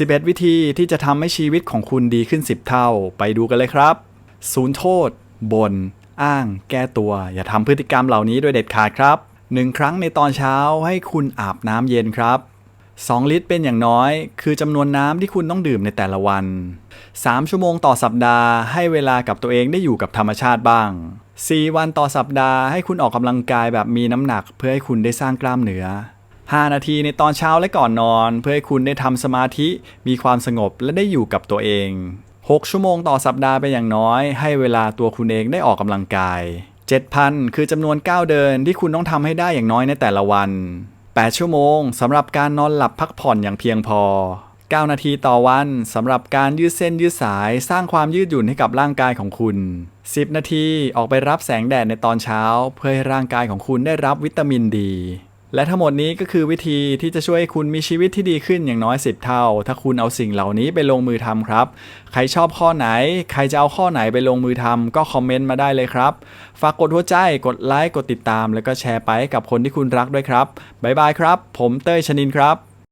11 วิธีที่จะทำให้ชีวิตของคุณดีขึ้น 10 เท่า ไปดูกันเลยครับ ศูนย์โทษบน่นอ้าง แก้ตัว อย่าทำพฤติกรรมเหล่านี้โดยเด็ดขาดครับ 1 ครั้งในตอนเช้าให้คุณอาบน้ำเย็นครับ 2 ลิตรเป็นอย่างน้อย คือจำนวนน้ำที่คุณต้องดื่มในแต่ละวัน 3 ชั่วโมงต่อสัปดาห์ ให้เวลากับตัวเองได้อยู่กับธรรมชาติบ้าง 4 วันต่อสัปดาห์ให้คุณออกกำลังกายแบบมีน้ำหนัก เพื่อให้คุณได้สร้างกล้ามเนื้อ 5 นาทีในตอนเช้าและก่อนนอน เพื่อให้คุณได้ทำสมาธิ มีความสงบและได้อยู่กับตัวเอง 6 ชั่วโมงต่อสัปดาห์เป็นอย่างน้อย ให้เวลาตัวคุณเองได้ออกกำลังกาย 7,000 คือจำนวนก้าวเดินที่คุณต้องทำให้ได้อย่างน้อยในแต่ละวัน 8 ชั่วโมงสำหรับการนอนหลับพักผ่อนอย่างเพียงพอ 9 นาทีต่อวันสำหรับการยืดเส้นยืดสายสร้างความยืดหยุ่นให้กับร่างกายของคุณ 10 นาทีออกไปรับแสงแดดในตอนเช้า เพื่อให้ร่างกายของคุณได้รับวิตามินดี และทั้งหมดนี้ก็คือวิธีที่จะช่วยให้คุณมีชีวิตที่ดีขึ้นอย่างน้อย 10 เท่า ถ้าคุณเอาสิ่งเหล่านี้ไปลงมือทำครับ ใครชอบข้อไหน ใครจะเอาข้อไหนไปลงมือทำก็คอมเมนต์มาได้เลยครับ ฝากกดหัวใจ กดไลค์ กดติดตาม แล้วก็แชร์ไปกับคนที่คุณรักด้วยครับ บ๊ายบายครับ ผมเต้ยชนินครับ